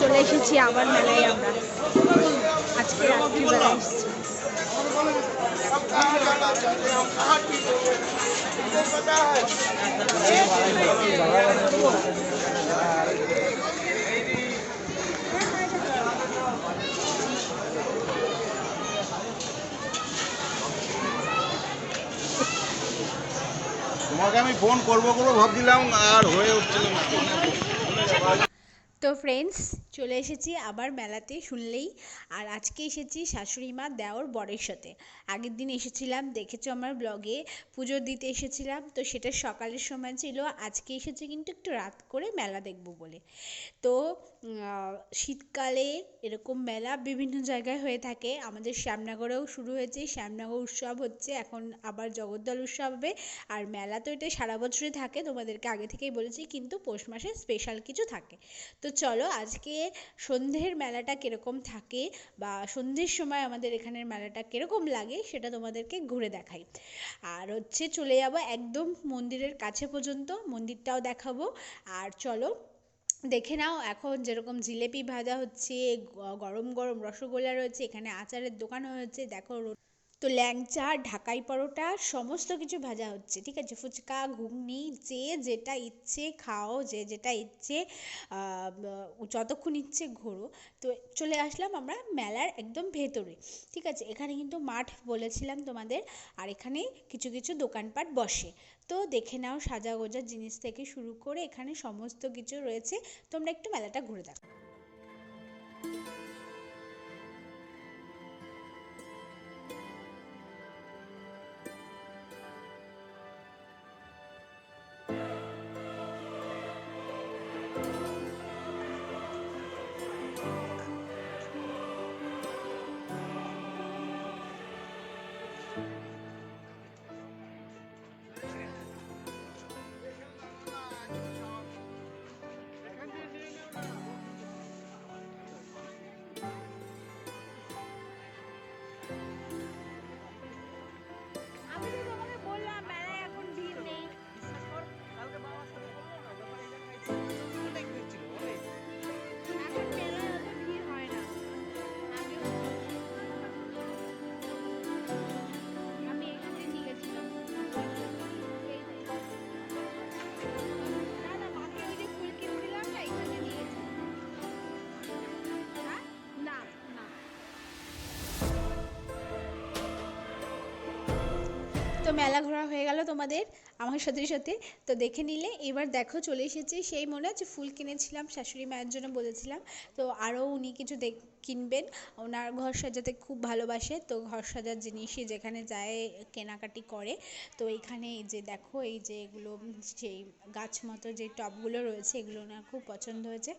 চলে এসেছি আবার মেলায় আমরা। আজকে রাত্রিবেলা এসেছি। তোমাকে আমি ফোন করব করব ভাবছিলাম আর হয়ে উঠছিল না। তো ফ্রেন্ডস চলে এসেছি আবার মেলাতে শুনলেই। আর আজকে এসেছি শাশুড়ি মা দেওর বরের সাথে। আগের দিন এসেছিলাম, দেখেছ আমার ব্লগে, পুজো দিতে এসেছিলাম। তো সেটা সকালের সময় ছিল, আজকে এসেছি কিন্তু একটু রাত করে মেলা দেখব বলে। তো শীতকালে এরকম মেলা বিভিন্ন জায়গায় হয়ে থাকে। আমাদের শ্যামনগরেও শুরু হয়েছে, শ্যামনগর উৎসব হচ্ছে, এখন আবার জগদ্দল উৎসব হবে। আর মেলা তো এটা সারা বছরই থাকে, তোমাদেরকে আগে থেকেই বলেছি, কিন্তু পৌষ মাসে স্পেশাল কিছু থাকে। তো চলো আজকে সন্ধ্যের মেলাটা কীরকম থাকে বা সন্ধ্যের সময় আমাদের এখানের মেলাটা কীরকম লাগে সেটা তোমাদেরকে ঘুরে দেখাই। আর হচ্ছে চলে যাব একদম মন্দিরের কাছে পর্যন্ত, মন্দিরটাও দেখাবো। আর চলো, দেখে নাও এখন যেরকম জিলেপি ভাজা হচ্ছে গরম গরম রসগোল্লা রয়েছে, এখানে আচারের দোকান হয়েছে দেখো তো ল্যাংচা, ঢাকাই পরোটা, সমস্ত কিছু ভাজা হচ্ছে, ঠিক আছে? ফুচকা, ঘুগনি, যে যেটা ইচ্ছে খাও, যে যেটা ইচ্ছে যতক্ষণ ইচ্ছে ঘোরো। তো চলে আসলাম আমরা মেলার একদম ভেতরে, ঠিক আছে? এখানে কিন্তু মাঠ বলেছিলাম তোমাদের, আর এখানে কিছু কিছু দোকানপাট বসে। তো দেখে নাও সাজা গোজার জিনিস থেকে শুরু করে এখানে সমস্ত কিছু রয়েছে। তোমরা একটু মেলাটা ঘুরে দেখো। মেলা ঘোরা হয়ে গেল তোমাদের, আমার সাথে সাথে। তো দেখে নিলে, এবার দেখো চলে এসেছি। সেই মনে আছে ফুল কিনেছিলাম, শাশুড়ি মায়ের জন্য বলেছিলাম। তো আরও উনি কিছু দেখ কিনবেন। ওনার ঘর সাজাতে খুব ভালোবাসে। তো ঘর সাজার জিনিসই যেখানে যায় কেনাকাটি করে। তো এইখানে এই যে দেখো, এই যে এগুলো সেই গাছ মতো যে টবগুলো রয়েছে, এগুলো ওনার খুব পছন্দ হয়েছে।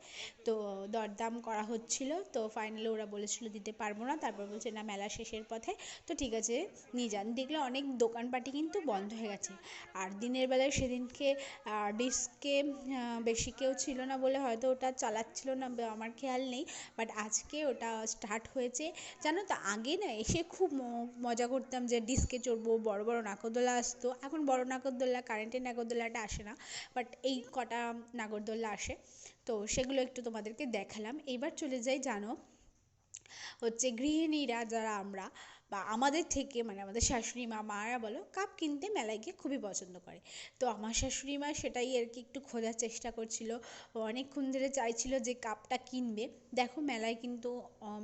তো দরদাম করা হচ্ছিল। তো ফাইনালি ওরা বলেছিল দিতে পারব না। তারপর বলছে, না, মেলা শেষের পথে। তো ঠিক আছে, নিয়ে যান। দেখলে অনেক দোকানপাটি কিন্তু বন্ধ হয়ে গেছে। আর দিনের বেলায় সেদিনকে ডিস্কে বেশি কেউ ছিল না বলে হয়তো ওটা চালাচ্ছিল না আমার খেয়াল নেই। বাট আজকে ওটা স্টার্ট হয়েছে। জানো তো, আগে না এসে খুব মজা করতাম যে ডিস্কে চড়বো, বড় বড় নাগরদোলা আসতো। এখন বড় নাগরদোলা কারেন্টের নাগরদোলাটা আসে না বাট এই কটা নাগরদোলা আসে। তো সেগুলো একটু তোমাদেরকে দেখালাম। এইবার চলে যাই, জানো, হচ্ছে গৃহিণীরা যারা আমরা। বা আমাদের থেকে মানে আমাদের শাশুড়ি মা, মারা বলো, কাপ কিনতে মেলায় গিয়ে খুবই পছন্দ করে। তো আমার শাশুড়ি মা সেটাই আর কি একটু খোঁজার চেষ্টা করছিল। অনেকক্ষণ ধরে চাইছিল যে কাপটা কিনবে। দেখো মেলায় কিন্তু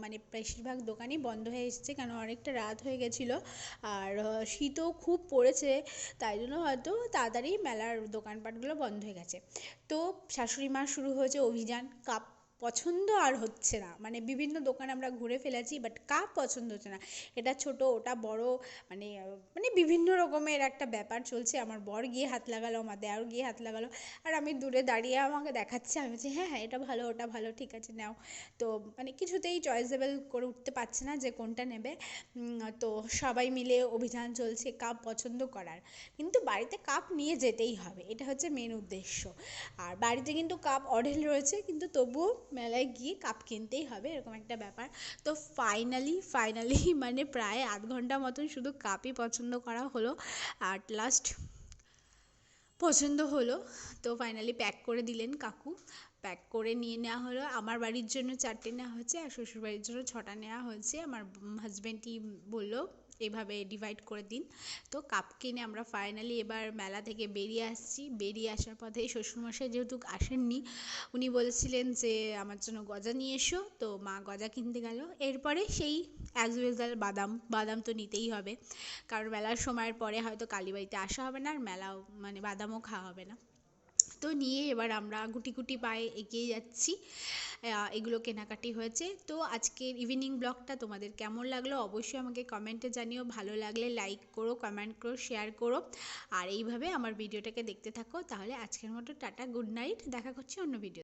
মানে বেশিরভাগ দোকানই বন্ধ হয়ে এসেছে কেন অনেকটা রাত হয়ে গেছিল। আর শীতও খুব পড়েছে, তাই জন্য হয়তো তাড়াতাড়ি মেলার দোকানপাটগুলো বন্ধ হয়ে গেছে। তো শাশুড়ি মা শুরু হয়েছে অভিযান, কাপ পছন্দ আর হচ্ছে না। মানে বিভিন্ন দোকান আমরা ঘুরে ফেলেছি বাট কাপ পছন্দ হচ্ছে না? এটা ছোট, ওটা বড় মানে মানে বিভিন্ন রকমের একটা ব্যাপার চলছে। আমার বর গিয়ে হাত লাগালো, আমার দেওর গিয়ে হাত লাগালো, আর আমি দূরে দাঁড়িয়ে আমাকে দেখাচ্ছে। আমি বলছি হ্যাঁ হ্যাঁ এটা ভালো, ওটা ভালো, ঠিক আছে, নাও। তো মানে কিছুতেই চয়েসেবল করে উঠতে পারছে না যে কোনটা নেবে। তো সবাই মিলে অভিযান চলছে কাপ পছন্দ করার। কিন্তু বাড়িতে কাপ নিয়ে যেতেই হবে, এটা হচ্ছে মেন উদ্দেশ্য। আর বাড়িতে কিন্তু কাপ অঢেল রয়েছে, কিন্তু তবুও মেলায় গিয়ে কাপ কিনতেই হবে, এরকম একটা ব্যাপার। তো ফাইনালি ফাইনালি মানে প্রায় আধ ঘণ্টা মতন শুধু কাপই পছন্দ করা হলো আর লাস্ট পছন্দ হলো। তো ফাইনালি প্যাক করে দিলেন কাকু। প্যাক করে নিয়ে নেওয়া হলো। আমার বাড়ির জন্য চারটে নেওয়া হয়েছে আর শ্বশুর বাড়ির জন্য ছটা নেওয়া হয়েছে আমার হাজব্যান্ডই বলল এভাবে ডিভাইড করে দিন। তো কাপ কিনে আমরা ফাইনালি এবার মেলা থেকে বেরিয়ে আসছি। বেরিয়ে আসার পথে শ্বশুরমশাই যেহেতু আসেননি, উনি বলেছিলেন যে, আমার জন্য গজা নিয়ে এসো। তো মা গজা কিনতে গেল। এরপরে সেই অ্যাজ ইউজুয়াল বাদাম বাদাম তো নিতেই হবে। কারণ মেলার সময়ের পরে হয়তো কালীবাড়িতে আসা হবে না, আর মেলাও মানে বাদামও খাওয়া হবে না। তো নিয়ে এবার আমরা গুটি গুটি পায়ে এগিয়ে যাচ্ছি। এগুলো কেনাকাটি হয়েছে। তো আজকের ইভিনিং ব্লগটা তোমাদের কেমন লাগল অবশ্যই আমাকে কমেন্টে জানিও। ভালো লাগলে লাইক করো কমেন্ট করো শেয়ার করো। আর এইভাবে আমার ভিডিওটাকে দেখতে থাকো। তাহলে আজকের মতো টাটা গুড নাইট দেখা করছি অন্য ভিডিও